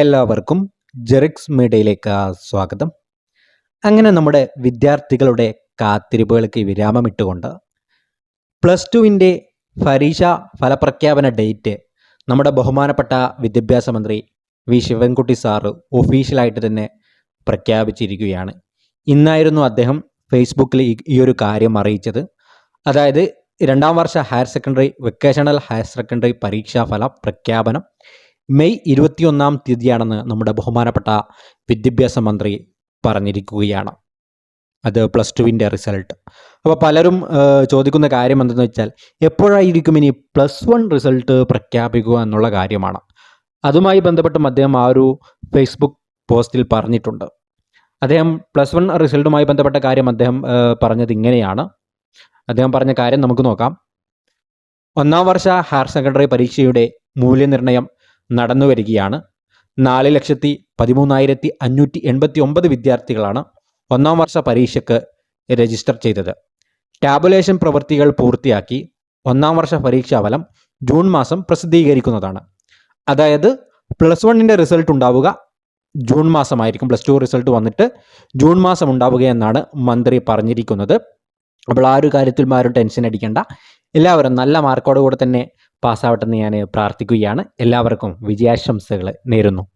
എല്ലാവർക്കും ജെറിക്സ് മീഡിയയിലേക്ക് സ്വാഗതം. അങ്ങനെ നമ്മുടെ വിദ്യാർത്ഥികളുടെ കാത്തിരിപ്പുകൾക്ക് വിരാമമിട്ടുകൊണ്ട് പ്ലസ് ടുവിന്റെ പരീക്ഷ ഫലപ്രഖ്യാപന ഡേറ്റ് നമ്മുടെ ബഹുമാനപ്പെട്ട വിദ്യാഭ്യാസ മന്ത്രി വി. ശിവൻകുട്ടി സാറ് ഒഫീഷ്യലായിട്ട് തന്നെ പ്രഖ്യാപിച്ചിരിക്കുകയാണ്. ഇന്നായിരുന്നു അദ്ദേഹം ഫേസ്ബുക്കിൽ ഈ- ഒരു കാര്യം അറിയിച്ചത്. അതായത് രണ്ടാം വർഷ higher secondary vocational higher secondary പരീക്ഷാ ഫല പ്രഖ്യാപനം. മെയ് ഇരുപത്തിയൊന്നാം തീയതിയാണെന്ന് നമ്മുടെ ബഹുമാനപ്പെട്ട വിദ്യാഭ്യാസ മന്ത്രി പറഞ്ഞിരിക്കുകയാണ്. അത് പ്ലസ് ടുവിന്റെ റിസൾട്ട്. അപ്പോൾ പലരും ചോദിക്കുന്ന കാര്യം എന്തെന്ന് വെച്ചാൽ എപ്പോഴായിരിക്കും ഇനി പ്ലസ് വൺ റിസൾട്ട് പ്രഖ്യാപിക്കുക എന്നുള്ള കാര്യമാണ്. അതുമായി ബന്ധപ്പെട്ടും അദ്ദേഹം ആ ഒരു ഫേസ്ബുക്ക് പോസ്റ്റിൽ പറഞ്ഞിട്ടുണ്ട്. അദ്ദേഹം പ്ലസ് വൺ റിസൾട്ടുമായി ബന്ധപ്പെട്ട കാര്യം അദ്ദേഹം പറഞ്ഞത് ഇങ്ങനെയാണ്. അദ്ദേഹം പറഞ്ഞ കാര്യം നമുക്ക് നോക്കാം. ഒന്നാം വർഷ ഹയർ സെക്കൻഡറി പരീക്ഷയുടെ മൂല്യനിർണയം നടന്നു വരികയാണ് നാല് ലക്ഷത്തി പതിമൂന്നായിരത്തി അഞ്ഞൂറ്റി എൺപത്തി ഒമ്പത് വിദ്യാർത്ഥികളാണ് ഒന്നാം വർഷ പരീക്ഷയ്ക്ക് രജിസ്റ്റർ ചെയ്തത്. ടാബുലേഷൻ പ്രവൃത്തികൾ പൂർത്തിയാക്കി ഒന്നാം വർഷ പരീക്ഷാഫലം ജൂൺ മാസം പ്രസിദ്ധീകരിക്കുന്നതാണ്. അതായത് പ്ലസ് വണ്ണിന്റെ റിസൾട്ട് ഉണ്ടാവുക ജൂൺ മാസമായിരിക്കും. പ്ലസ് ടു റിസൾട്ട് വന്നിട്ട് ജൂൺ മാസം ഉണ്ടാവുകയെന്നാണ് മന്ത്രി പറഞ്ഞിരിക്കുന്നത്. അപ്പോൾ ആ ഒരു കാര്യത്തിൽ ആരും ടെൻഷൻ അടിക്കേണ്ട. എല്ലാവരും നല്ല മാർക്കോട് കൂടെ തന്നെ പാസ്സാവട്ടെ എന്ന് ഞാൻ പ്രാർത്ഥിക്കുകയാണ്. എല്ലാവർക്കും വിജയാശംസകൾ നേരുന്നു.